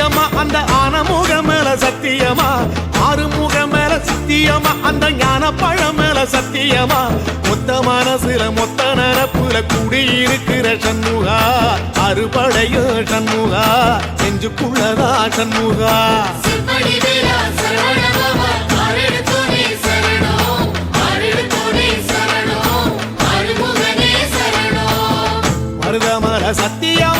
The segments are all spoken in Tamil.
சத்தியமா? அந்த ஆனமுக மேல சத்தியமா? ஆறுமுக மேல சத்தியமா? அந்த ஞான பழம் மேல சத்தியமா? மொத்த மனசுல மொத்த நிரப்புல குடியிருக்கிற சண்முகா. அறுபடைய சண்முகா. செஞ்சுக்குள்ளதா சண்முகா. சத்தியமா?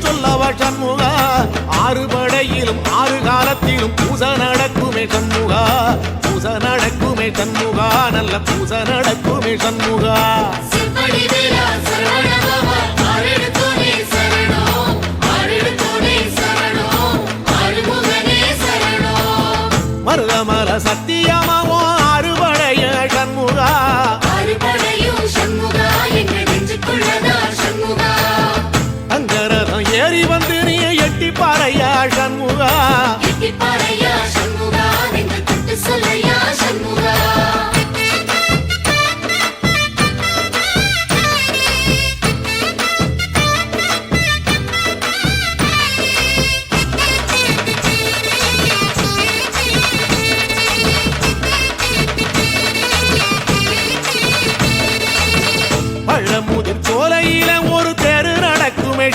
சொல்லவ சண்முகா? ஆறு படையிலும் ஆறு காலத்திலும் பூச நடக்குமே சண்முகா. பூச நடக்குமே சண்முகா. நல்ல பூச நடக்குமே சண்முகா.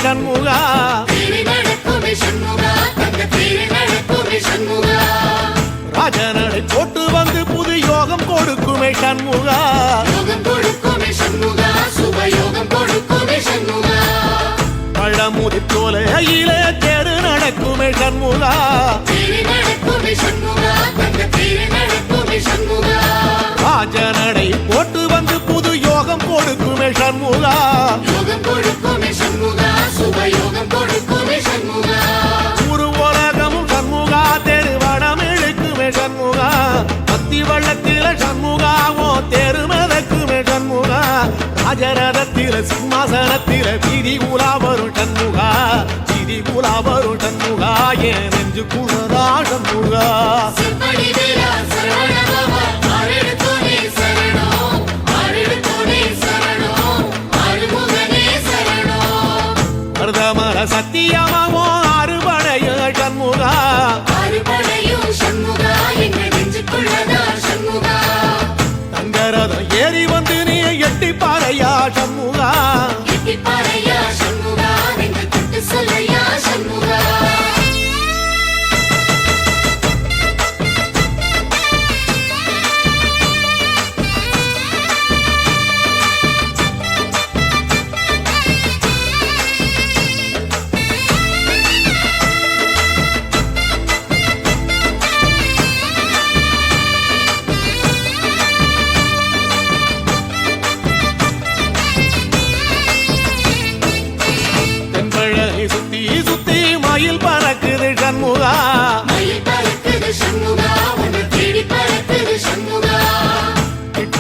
சண்முகா. ராஜனடை போட்டு வந்து புது யோகம் கொடுக்குமே சண்முகா. பழமுதி போல அகில தேடு நடக்குமே சண்முகா. சிதி உலா வரும் சண்முகா சிதி உலா வரும் சண்முகா என் நெஞ்சு குளராட முகா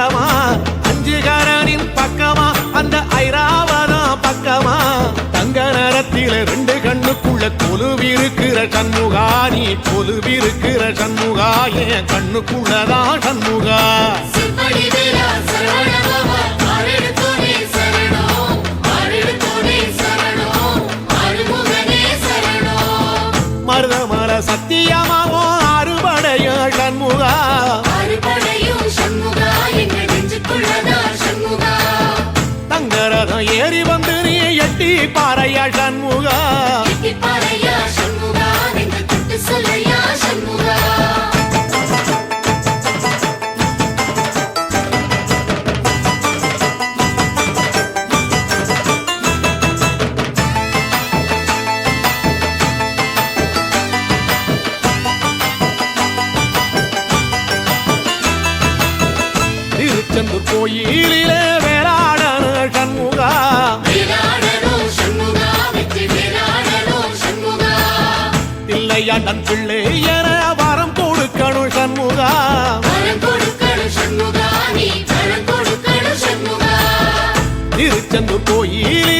பக்கமா? அஞ்சுகாரனின் பக்கமா? அந்த ஐராவதா பக்கமா? தங்க நேரத்தில ரெண்டு கண்ணுக்குள்ள கொலுவிருக்கிற சண்முகா நீ கொலுவிருக்கிற சண்முகா என் கண்ணுக்குள்ளதான் சண்முகா. திருச்செந்தூர் கோயிலிலே வேளாடன சண்முகா. தில்லையாண்டன் பிள்ளை என வரம் கொடுக்கணும் சண்முகா. திருச்செந்தூர் கோயிலிலே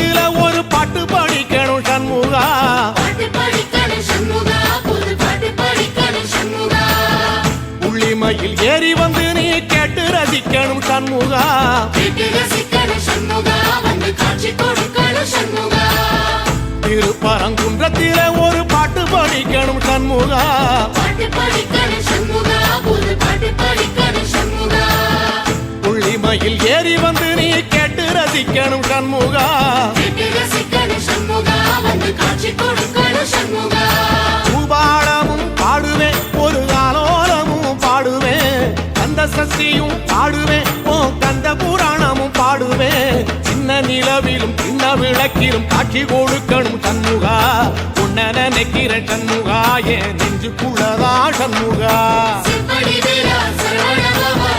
திருப்பரங்குன்றத்தில ஒரு பாட்டு படிக்கணும் சண்முகா. உள்ளிமையில் ஏறி வந்து நீ கேட்டு ரசிக்கணும் சண்முகா. பூபாடமும் பாடுவேன் ஒரு ஆலோலமும் பாடுவேன். கந்த சஷ்டியும் பாடுவேன் ஓ கந்த சின்ன நிலவிலும் சின்ன விளக்கிலும் காட்சி கொடுக்கணும் சண்முகா. உன்ன நினைக்கிற சண்முகா என் நெஞ்சுக்குள்ளதா சண்முகா. சிப்படி வேலா சரவண பவா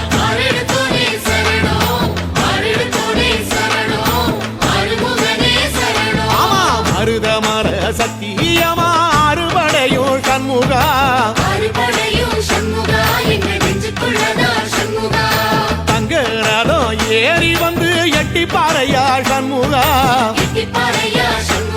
பாறையா சண்முகா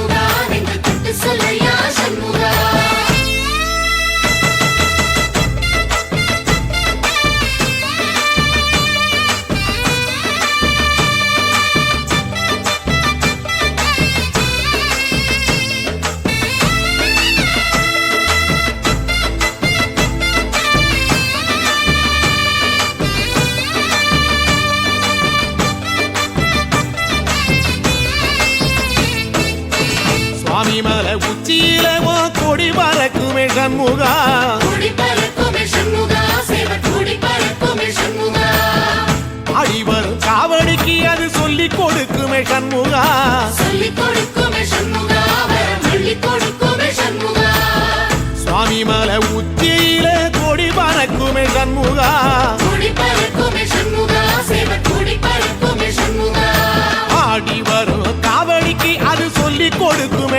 சுவாமி மலை உச்சியில ஓ கொடி பறக்குமே சண்முகா. ஆடி வரும் சாவடிக்கு அது சொல்லிக் கொடுக்குமே சண்முகா. சொல்லிக் கொடுக்கும்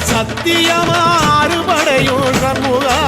சத்தியமா அறுபடையும் சண்முகா.